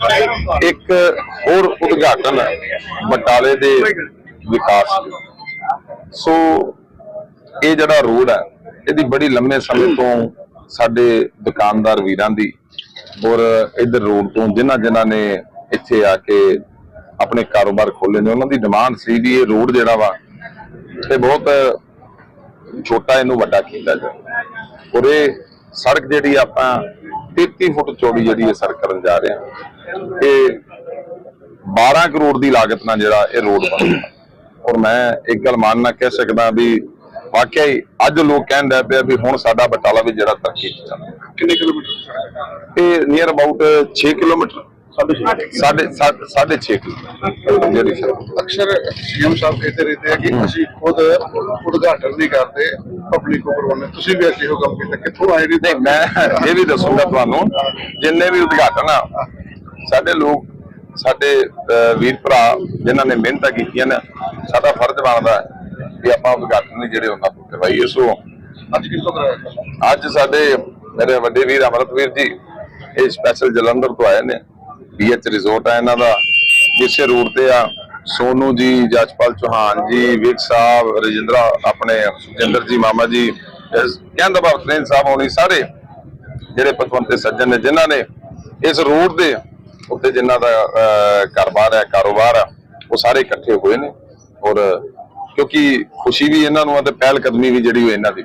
ਇੱਕ ਹੋਰ ਉਦਘਾਟਨ ਬਟਾਲੇ ਦੇ ਵਿਕਾਸ ਸੋ ਇਹ ਜਿਹੜਾ ਰੋਡ ਹੈ, ਇਹਦੀ ਬੜੀ ਲੰਮੇ ਸਮੇਂ ਤੋਂ ਸਾਡੇ ਦੁਕਾਨਦਾਰ ਵੀਰਾਂ ਦੀ ਔਰ ਇਧਰ ਰੋਡ ਤੋਂ ਜਿਨ੍ਹਾਂ ਜਿਨ੍ਹਾਂ ਨੇ ਇੱਥੇ ਆ ਕੇ ਆਪਣੇ ਕਾਰੋਬਾਰ ਖੋਲੇ ਨੇ, ਉਹਨਾਂ ਦੀ ਡਿਮਾਂਡ ਸੀ ਵੀ ਇਹ ਰੋਡ ਜਿਹੜਾ ਵਾ, ਇਹ ਬਹੁਤ ਛੋਟਾ ਇਹਨੂੰ ਵੱਡਾ ਕੀਤਾ ਜਾਵੇ। ਔਰ ਇਹ ਸੜਕ ਜਿਹੜੀ ਆਪਾਂ 33 ਫੁੱਟ ਚੌੜੀ ਜਿਹੜੀ ਇਹ ਸੜਕ ਕਰਨ ਜਾ ਰਹੇ ਹਾਂ। ਇਹ 12 ਕਰੋੜ ਦੀ ਲਾਗਤ ਨਾਲ ਜਿਹੜਾ ਇਹ ਰੋਡ ਬਣਦਾ ਔਰ ਮੈਂ ਇੱਕ ਗੱਲ ਮੰਨਣਾ ਕਹਿ ਸਕਦਾ ਵੀ ਵਾਕਿਆ ਹੀ ਅੱਜ ਲੋਕ ਕਹਿੰਦੇ ਪਿਆ ਵੀ ਹੁਣ ਸਾਡਾ ਬਟਾਲਾ ਵੀ ਜਿਹੜਾ ਤਰੱਕੀ ਚ ਚੱਲ ਕਿੰਨੇ ਕਿਲੋਮੀਟਰ ਇਹ ਨੀਅਰ ਅਬਾਊਟ 6 ਕਿਲੋਮੀਟਰ। ਸਾਢੇ 6 ਕਿਲੋਮੀਟਰ। ਜਿਹੜੀ ਅਕਸਰ ਸੀਐਮ ਸਾਹਿਬ ਕਹਿੰਦੇ ਰਹਿੰਦੇ ਆ ਕਿ ਅਸੀਂ ਖੁਦ ਉਦਘਾਟਨ ਨਹੀਂ ਕਰਦੇ। ਪਬਲਿਕ ਨੂੰ ਕਰਵਾਉਂਦੇ ਤੁਸੀਂ ਵੀ ਇਹੋ ਕੰਮ ਕੀਤਾ ਕਿੱਥੋਂ ਆਏ ਨੇ ਨਹੀਂ ਮੈਂ ਇਹ ਵੀ ਦੱਸੂਗਾ ਤੁਹਾਨੂੰ ਜਿੰਨੇ ਵੀ ਉਦਘਾਟਨ ਆ ਸਾਡੇ ਲੋਕ ਸਾਡੇ ਵੀਰ ਭਰਾ ਜਿਨ੍ਹਾਂ ਨੇ ਮਿਹਨਤਾਂ ਕੀਤੀਆਂ ਨੇ ਸਾਡਾ ਫਰਜ਼ ਬਣਦਾ ਹੈ ਕਿ ਆਪਾਂ ਉਦਘਾਟਨ ਜਿਹੜੇ ਉਹਨਾਂ ਤੋਂ ਕਰਵਾਈਏ। ਸੋ ਅੱਜ ਕਿੱਥੋਂ ਕਰਾਇਆ ਅੱਜ ਸਾਡੇ ਮੇਰੇ ਵੱਡੇ ਵੀਰ ਅਮਰਤਵੀਰ ਜੀ ਇਹ ਸਪੈਸ਼ਲ ਜਲੰਧਰ ਤੋਂ ਆਏ ਨੇ। ਬੀਐਚ ਰਿਜ਼ੋਰਟ ਆ ਇਹਨਾਂ ਦਾ ਇਸੇ ਰੋਡ ਤੇ ਆ ਸੋਨੂ ਜੀ ਜਸਪਾਲ ਚੌਹਾਨ ਜੀ ਵਿਕ ਸਾਹਿਬ ਰਜਿੰਦਰਾ ਆਪਣੇ ਜਿੰਦਰ ਜੀ ਮਾਮਾ ਜੀ ਕਹਿਣ ਦਾ ਭਾਵ ਤ੍ਰਿੰਦ ਸਾਹਿਬ ਹੋਣੀ ਸਾਰੇ ਜਿਹੜੇ ਪਤਵੰਤੇ ਸੱਜਣ ਨੇ ਜਿਨ੍ਹਾਂ ਨੇ ਇਸ ਰੋਡ ਦੇ ਉੱਤੇ ਜਿਨ੍ਹਾਂ ਦਾ ਅਹ, ਘਰ-ਬਾਰ ਹੈ ਕਾਰੋਬਾਰ ਆ ਉਹ ਸਾਰੇ ਇਕੱਠੇ ਹੋਏ ਨੇ। ਔਰ ਕਿਉਂਕਿ ਖੁਸ਼ੀ ਵੀ ਇਹਨਾਂ ਨੂੰ ਆ ਤੇ ਪਹਿਲ ਕਦਮੀ ਵੀ ਜਿਹੜੀ ਉਹ ਇਹਨਾਂ ਦੀ।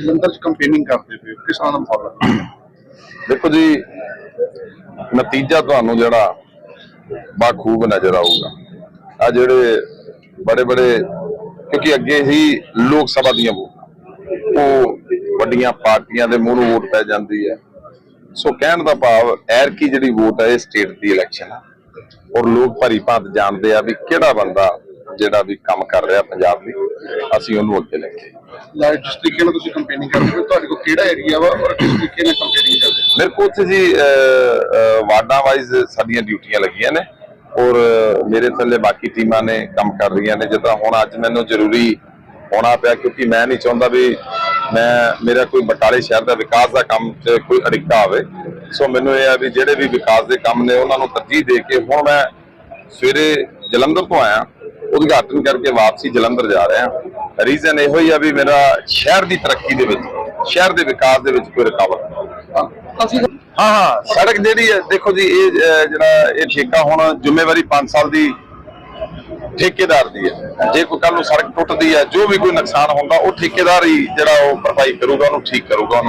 ਜਲੰਧਰ ਚ ਕੰਪੇਨਿੰਗ ਕਰਦੇ ਪਏ ਕਿਸਾਨਾਂ ਮੁਕਾਬਲਾ ਦੇਖੋ ਜੀ ਨਤੀਜਾ ਤੁਹਾਨੂੰ ਜਿਹੜਾ ਬਾਖੂਬ ਨਜ਼ਰ ਆਊਗਾ। ਆ ਜਿਹੜੇ ਬੜੇ ਬੜੇ ਕਿਉਂਕਿ ਅੱਗੇ ਹੀ ਲੋਕ ਸਭਾ ਦੀਆਂ ਵੋਟਾਂ। ਉਹ ਵੱਡੀਆਂ ਪਾਰਟੀਆਂ ਦੇ ਮੂੰਹ ਨੂੰ ਵੋਟ ਪੈ ਜਾਂਦੀ ਹੈ। ਸੋ ਕਹਿਣ ਦਾ ਭਾਵ ਐਰ ਕੀ ਜਿਹੜੀ ਵੋਟ ਹੈ ਇਹ ਸਟੇਟ ਦੀ ਇਲੈਕਸ਼ਨ ਹੈ ਔਰ ਲੋਕ ਭਰੀ ਭਾਂਤ ਜਾਣਦੇ ਆ ਵੀ ਕਿਹੜਾ ਬੰਦਾ ਜਿਹੜਾ ਵੀ ਕੰਮ ਕਰ ਰਿਹਾ ਪੰਜਾਬ ਦੀ ਅਸੀਂ ਉਹਨੂੰ ਅੱਗੇ ਲੈ ਕੇ ਲਾਈਟ ਜਿਸ ਤਰੀਕੇ ਨਾਲ ਤੁਸੀਂ ਕੰਪੇਨਿੰਗ ਕਰਦੇ ਹੋ ਤੁਹਾਡੇ ਕੋਲ ਕਿਹੜਾ ਏਰੀਆ ਵਾ ਔਰ ਕਿਸ ਤਰੀਕੇ ਨਾਲ ਕੰਪੇਨਿੰਗ ਕਰਦੇ ਮੇਰੇ ਕੋਲ ਉੱਥੇ ਜੀ ਵਾਰਡਾਂ ਵਾਈਜ਼ ਸਾਡੀਆਂ ਡਿਊਟੀਆਂ ਲੱਗੀਆਂ ਨੇ। ਔਰ ਮੇਰੇ ਥੱਲੇ ਬਾਕੀ ਟੀਮਾਂ ਨੇ ਕੰਮ ਕਰ ਰਹੀਆਂ ਨੇ ਜਿੱਦਾਂ ਹੁਣ ਅੱਜ ਮੈਨੂੰ ਜ਼ਰੂਰੀ ਹੋਣਾ ਪਿਆ ਕਿਉਂਕਿ ਮੈਂ ਨਹੀਂ ਚਾਹੁੰਦਾ ਵੀ ਮੈਂ ਮੇਰਾ ਕੋਈ ਬਟਾਲੇ ਸ਼ਹਿਰ ਦਾ ਵਿਕਾਸ ਦਾ ਕੰਮ 'ਚ ਕੋਈ ਅੜਿੱਕਾ ਆਵੇ। ਸੋ ਮੈਨੂੰ ਇਹ ਆ ਵੀ ਜਿਹੜੇ ਵੀ ਵਿਕਾਸ ਦੇ ਕੰਮ ਨੇ ਉਹਨਾਂ ਨੂੰ ਤਰਜੀਹ ਦੇ ਕੇ ਹੁਣ ਮੈਂ ਸਵੇਰੇ ਜਲੰਧਰ ਤੋਂ ਆਇਆ ਉਦਘਾਟਨ ਕਰਕੇ ਵਾਪਸੀ ਜਲੰਧਰ ਜਾ ਰਿਹਾ। ਰੀਜ਼ਨ ਇਹੋ ਹੀ ਆ ਵੀ ਮੇਰਾ ਸ਼ਹਿਰ ਦੀ ਤਰੱਕੀ ਦੇ ਵਿੱਚ ਸ਼ਹਿਰ ਦੇ ਵਿਕਾਸ ਦੇ ਵਿੱਚ ਕੋਈ ਰੁਕਾਵਟ ਨਾ ਆਵੇ। ਅਸੀਂ ਹਾਂ ਹਾਂ, ਸੜਕ ਜਿਹੜੀ ਹੈ, ਦੇਖੋ ਜੀ, ਇਹ ਜਿਹੜਾ ਇਹ ਠੇਕਾ ਹੁਣ ਜ਼ਿੰਮੇਵਾਰੀ 5 ਸਾਲ ਦੀ ਠੇਕੇਦਾਰ ਦੀ ਹੈ। ਜੇ ਕੋਈ ਕੱਲ ਨੂੰ ਸੜਕ ਟੁੱਟਦੀ ਹੈ, ਜੋ ਵੀ ਕੋਈ ਨੁਕਸਾਨ ਹੁੰਦਾ, ਉਹ ਠੇਕੇਦਾਰ ਹੀ ਜਿਹੜਾ ਉਹ ਭਰਪਾਈ ਕਰੂਗਾ, ਉਹਨੂੰ ਠੀਕ ਕਰੂਗਾ, ਉਹਨੂੰ